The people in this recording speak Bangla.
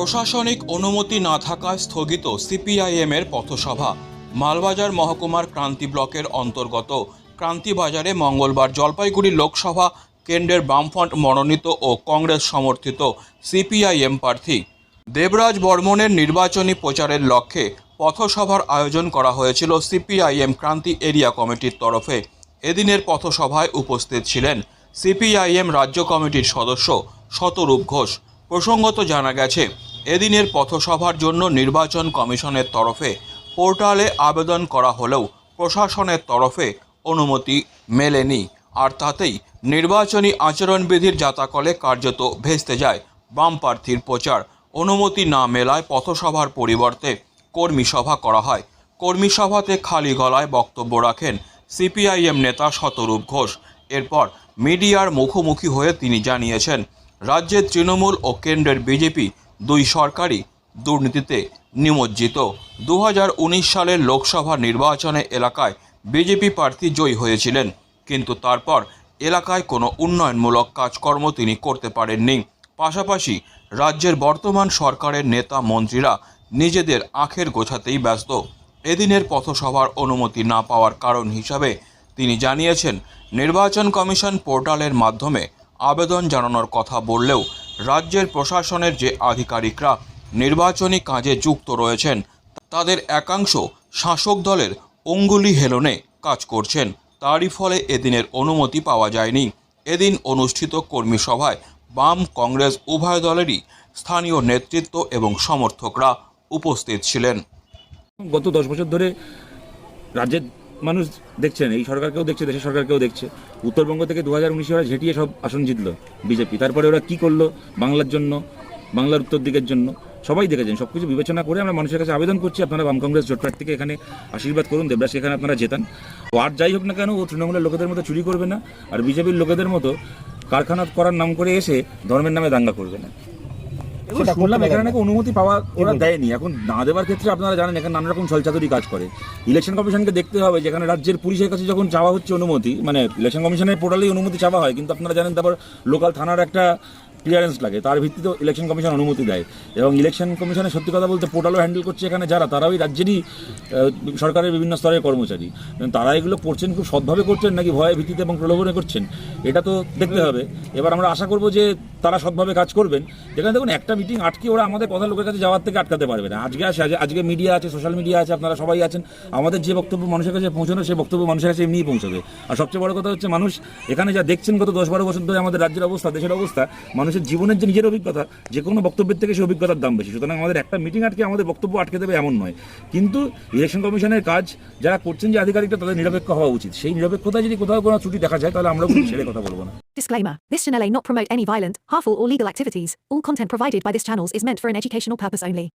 প্রশাসনিক অনুমতি না থাকায় স্থগিত সিপিআইএম এর পথসভা। মালবাজার মহকুমার ক্রান্তি ব্লকের অন্তর্গত ক্রান্তিবাজারে মঙ্গলবার জলপাইগুড়ি লোকসভা কেন্দ্রের বামফ্রন্ট মনোনীত ও কংগ্রেস সমর্থিত সিপিআইএম প্রার্থী দেবরাজ বর্মনের নির্বাচনী প্রচারের লক্ষ্যে পথসভার আয়োজন করা হয়েছিল সিপিআইএম ক্রান্তি এরিয়া কমিটির তরফে। এদিনের পথসভায় উপস্থিত ছিলেন সিপিআইএম রাজ্য কমিটির সদস্য শতরূপ ঘোষ। প্রসঙ্গত জানা গেছে এদিনের পথসভার জন্য নির্বাচন কমিশনের তরফে পোর্টালে আবেদন করা হলেও প্রশাসনের তরফে অনুমতি মেলেনি। আর তাতেই নির্বাচনী আচরণবিধির জাতাকলে কার্যত ভেস্তে যায় বাম প্রার্থীর প্রচার। অনুমতি না মেলায় পথসভার পরিবর্তে কর্মী সভা করা হয়। কর্মী সভাতে খালি গলায় বক্তব্য রাখেন সিপিআইএম নেতা শতরূপ ঘোষ। এরপর মিডিয়ার মুখোমুখি হয়ে তিনি জানিয়েছেন, রাজ্যের তৃণমূল ও কেন্দ্রের বিজেপি দুই সরকারই দুর্নীতিতে নিমজ্জিত। দু হাজার উনিশ সালের লোকসভা নির্বাচনে এলাকায় বিজেপি প্রার্থী জয়ী হয়েছিলেন, কিন্তু তারপর এলাকায় কোনো উন্নয়নমূলক কাজকর্ম তিনি করতে পারেননি। পাশাপাশি রাজ্যের বর্তমান সরকারের নেতা মন্ত্রীরা নিজেদের আখের গোছাতেই ব্যস্ত। এদিনের পথসভার অনুমতি না পাওয়ার কারণ হিসাবে তিনি জানিয়েছেন, নির্বাচন কমিশন পোর্টালের মাধ্যমে আবেদন জানানোর কথা বললেও রাজ্যের প্রশাসনের যে আধিকারিকরা নির্বাচনী কাজে যুক্ত রয়েছেন, তাদের একাংশ শাসক দলের অঙ্গুলি হেলনে কাজ করছেন। তারই ফলে এদিনের অনুমতি পাওয়া যায়নি। এদিন অনুষ্ঠিত কর্মী সভায় বাম কংগ্রেস উভয় দলেরই স্থানীয় নেতৃত্ব এবং সমর্থকরা উপস্থিত ছিলেন। গত দশ বছর ধরে রাজ্যের মানুষ দেখছেন এই সরকারকেও দেখছে, দেশের সরকারকেও দেখছে। উত্তরবঙ্গ থেকে দু হাজার উনিশে ওরা ঝেঁটিয়ে সব আসন জিতলো বিজেপি। তারপরে ওরা কি করল বাংলার জন্য, বাংলার উত্তর দিকের জন্য? সবাই দেখেছেন সব কিছু বিবেচনা করে আমরা মানুষের কাছে আবেদন করছি। আপনারা বাম কংগ্রেস জোট প্রার্থীকে এখানে আশীর্বাদ করুন দেবরাজকে এখানে আপনারা জেতান। ও আর যাই হোক না কেন, ও তৃণমূলের লোকেদের মতো চুরি করবে না, আর বিজেপির লোকেদের মতো কারখানা করার নাম করে এসে ধর্মের নামে দাঙ্গা করবে না। সেটা করলাম এখানে নাকি অনুমতি পাওয়া ওরা দেয়নি। এখন না দেওয়ার ক্ষেত্রে আপনারা জানেন এখানে নানা রকম ছলচাতুরি কাজ করে। ইলেকশন কমিশনকে দেখতে হবে যেখানে রাজ্যের পুলিশের কাছে যখন চাওয়া হচ্ছে অনুমতি মানে ইলেকশন কমিশনের পোর্টালেই অনুমতি চাওয়া হয় কিন্তু আপনারা জানেন তারপর লোকাল থানার একটা ক্লিয়ারেন্স লাগে। তার ভিত্তিতে ইলেকশন কমিশন অনুমতি দেয়। এবং ইলেকশন কমিশনের সত্যি কথা বলতে পোর্টালও হ্যান্ডেল করছে এখানে যারা, তারাও এই রাজ্যেরই সরকারের বিভিন্ন স্তরের কর্মচারী। তারা এগুলো করছেন, খুব সৎভাবে করছেন, নাকি ভয়ে ভিত্তিতে এবং প্রলোভনে করছেন, এটা তো দেখতে হবে। এবার আমরা আশা করব যে তারা সৎভাবে কাজ করবেন। যেখানে দেখুন, একটা মিটিং আটকে ওরা আমাদের কথা লোকের কাছে যাওয়ার থেকে আটকাতে পারবে না। আজকে আসে, আজ- আজকে মিডিয়া আছে সোশ্যাল মিডিয়া আছে, আপনারা সবাই আছেন। আমাদের যে বক্তব্য মানুষের কাছে পৌঁছানো, সেই বক্তব্য মানুষের কাছে এমনিই পৌঁছবে। আর সবচেয়ে বড় কথা হচ্ছে, মানুষ এখানে যা দেখছেন গত দশ বারো বছর ধরে আমাদের রাজ্যের অবস্থা, দেশের অবস্থা মানুষের জীবনের যে নিজের অভিজ্ঞতা যে কোনো বক্তব্যের থেকে সেই অভিজ্ঞতার দাম বেশি সুতরাং আমাদের একটা মিটিং আটকে আমাদের বক্তব্য আটকে দেবে এমন নয় কিন্তু ইলেকশন কমিশনের কাজ যারা করছেন যে আধিকারিকরা তাদের নিরপেক্ষ হওয়া উচিত সেই নিরপেক্ষতা যদি কোথাও কোনো ত্রুটি দেখা যায় তাহলে আমরা কোনো ছেড়ে কথা বলব না Disclaimer This channel may not promote any violent, harmful, or legal activities. All content provided by this channel is meant for an educational purpose only.